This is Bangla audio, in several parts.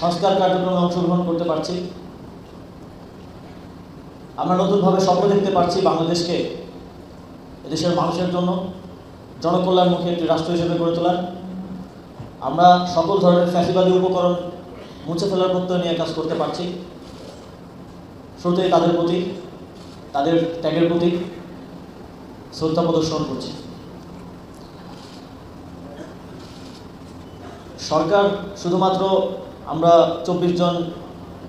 সংস্কার কার্যক্রমে অংশগ্রহণ করতে পারছি। আমরা নতুনভাবে স্বপ্ন দেখতে পারছি বাংলাদেশকে, এদেশের মানুষের জন্য, জনকল্যাণমুখী একটি রাষ্ট্র হিসেবে গড়ে তোলার। আমরা সকল ধরনের ফ্যাসিবাদী উপকরণ মুছে ফেলার প্রত্যয় নিয়ে কাজ করতে পারছি। শুরুতেই তাদের প্রতি, তাদের ত্যাগের প্রতি শ্রদ্ধা প্রদর্শন করছি। সরকার শুধুমাত্র আমরা চব্বিশ জন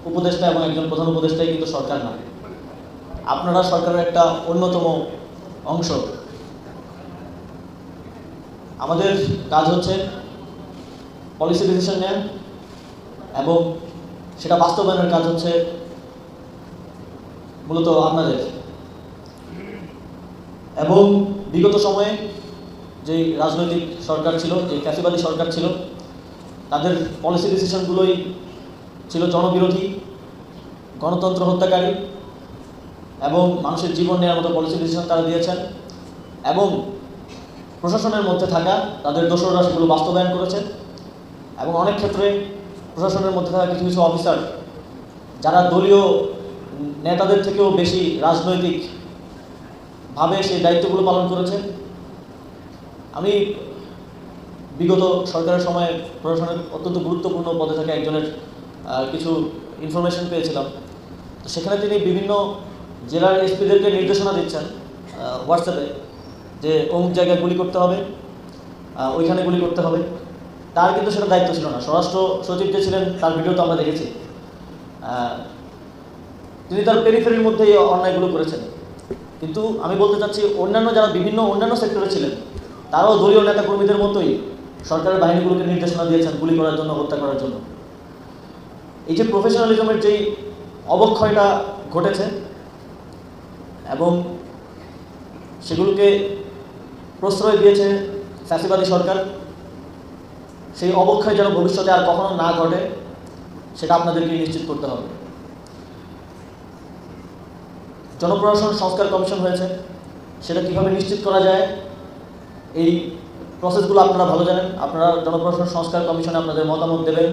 উপদেষ্টা এবং একজন প্রধান উপদেষ্টাই কিন্তু সরকার না। আপনারা সরকারের একটা অন্যতম অংশ। আমাদের কাজ হচ্ছে পলিসি ডিসিশন নেন এবং সেটা বাস্তবায়নের কাজ হচ্ছে মূলত আপনাদের। এবং বিগত সময়ে যেই রাজনৈতিক সরকার ছিল, যে ফ্যাসিবাদী সরকার ছিল তাদের পলিসি ডিসিশনগুলোই ছিল জনবিরোধী, গণতন্ত্র হত্যাকারী এবং মানুষের জীবন নেওয়ার মতো পলিসি ডিসিশন তারা দিয়েছেন এবং প্রশাসনের মধ্যে থাকা তাদের দোসররা সেগুলো বাস্তবায়ন করেছে এবং অনেক ক্ষেত্রে প্রশাসনের মধ্যে থাকা কিছু কিছু অফিসার যারা দলীয় নেতাদের থেকেও বেশি রাজনৈতিকভাবে সেই দায়িত্বগুলো পালন করেছে আমি বিগত সরকারের সময় প্রশাসনের অত্যন্ত গুরুত্বপূর্ণ পদে থাকা একজনের কিছু ইনফরমেশন পেয়েছিলাম। সেখানে তিনি বিভিন্ন জেলার এসপিদেরকে নির্দেশনা দিচ্ছেন হোয়াটসঅ্যাপে যে অমুক জায়গায় গুলি করতে হবে ওইখানে গুলি করতে হবে। তার কিন্তু সেটা দায়িত্ব ছিল না। স্বরাষ্ট্র সচিব যে ছিলেন, তার ভিডিও তো আমরা দেখেছি। তিনি তার পেরিফেরির মধ্যেই অন্যায়গুলো করেছেন। কিন্তু আমি বলতে চাচ্ছি, অন্যান্য যারা বিভিন্ন অন্যান্য সেক্টরে ছিলেন, তারাও দলীয় নেতাকর্মীদের মতোই সরকারের বাহিনীগুলোকে নির্দেশনা দিয়েছেন গুলি করার জন্য, হত্যা করার জন্য। এই যে প্রফেশনালিজমের যেই অবক্ষয়টা ঘটেছে এবং সেগুলোকে প্রশ্রয় দিয়েছে ফ্যাসিবাদী সরকার, সেই অবক্ষয় যেন ভবিষ্যতে আর কখনো না ঘটে, সেটা আপনাদেরকে নিশ্চিত করতে হবে। জনপ্রশাসন সংস্কার কমিশন হয়েছে, সেটা কীভাবে নিশ্চিত করা যায়, এই প্রসেসগুলো আপনারা ভালো জানেন। আপনারা জনপ্রশাসন সংস্কার কমিশনে আপনাদের মতামত দেবেন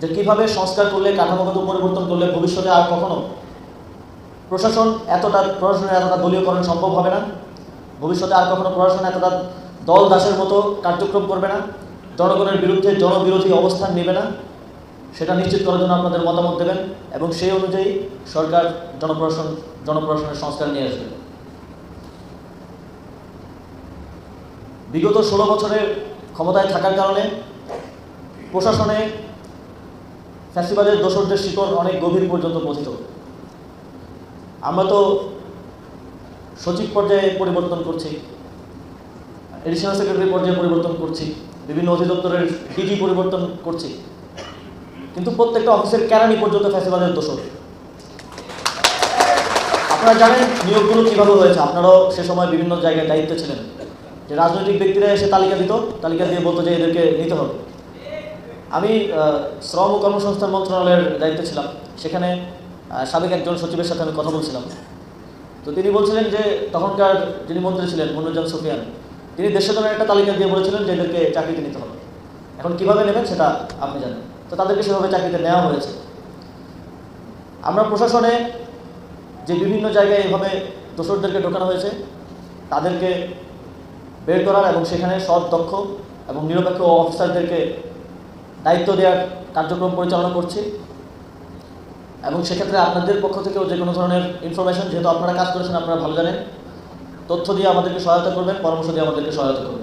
যে কীভাবে সংস্কার করলে, কাঠামোগত পরিবর্তন করলে ভবিষ্যতে আর কখনো প্রশাসন এতটা, প্রশাসনের এতটা দলীয়করণ সম্ভব হবে না। ভবিষ্যতে আর কখনো প্রশাসন এতটা দল দাসের মতো কার্যক্রম করবে না। জনগণের বিরুদ্ধে জনবিরোধী অবস্থান নেবে না। সেটা নিশ্চিত করার জন্য আপনাদের মতামত দেবেন এবং সেই অনুযায়ী সরকার জনপ্রশাসন, জনপ্রশাসনের সংস্কার নিয়ে আসবে। বিগত ষোলো বছরের ক্ষমতায় থাকার কারণে প্রশাসনে ফ্যাসিবাদের দোষরদের শিকড় অনেক গভীর পর্যন্ত পৌঁছিত। আমরা তো সচিব পর্যায়ে পরিবর্তন করছি, এডিশনাল সেক্রেটারি পর্যায়ে পরিবর্তন করছি, বিভিন্ন অধিদপ্তরের ডিজি পরিবর্তন করছি, কিন্তু প্রত্যেকটা অফিসের কেরানি পর্যন্ত ফ্যাসিবাদের দোষর আপনারা জানেন নিয়োগগুলো কীভাবে হয়েছে? আপনারাও সে সময় বিভিন্ন জায়গায় দায়িত্ব ছিলেন। যে রাজনৈতিক ব্যক্তিরা এসে তালিকা দিত, তালিকা দিয়ে বলতো যে এদেরকে নিতে হবে। আমি শ্রম ও কর্মসংস্থান মন্ত্রণালয়ের দায়িত্বে ছিলাম। সেখানে সাবেক একজন সচিবের সাথে আমি কথা বলছিলাম। তো তিনি বলছিলেন যে, তখনকার যিনি মন্ত্রী ছিলেন মনুরজান সুফিয়ান, তিনি দেশের একটা তালিকা দিয়ে বলেছিলেন যে এদেরকে চাকরিতে নিতে হবে। এখন কীভাবে নেবেন সেটা আপনি জানেন। তো তাদেরকে সেভাবে চাকরিতে নেওয়া হয়েছে। আমরা প্রশাসনে যে বিভিন্ন জায়গায় এভাবে দোসরদেরকে ঢোকানো হয়েছে, তাদেরকে বের করার এবং সেখানে সৎ, দক্ষ এবং নিরপেক্ষ অফিসারদেরকে দায়িত্ব দেওয়ার কার্যক্রম পরিচালনা করছি। এবং সেক্ষেত্রে আপনাদের পক্ষ থেকেও যে কোনো ধরনের ইনফরমেশন যেহেতু আপনারা কাজ করেছেন, আপনারা ভালো জানেন, তথ্য দিয়ে আমাদেরকে সহায়তা করবেন, পরামর্শ দিয়ে আমাদেরকে সহায়তা করবেন।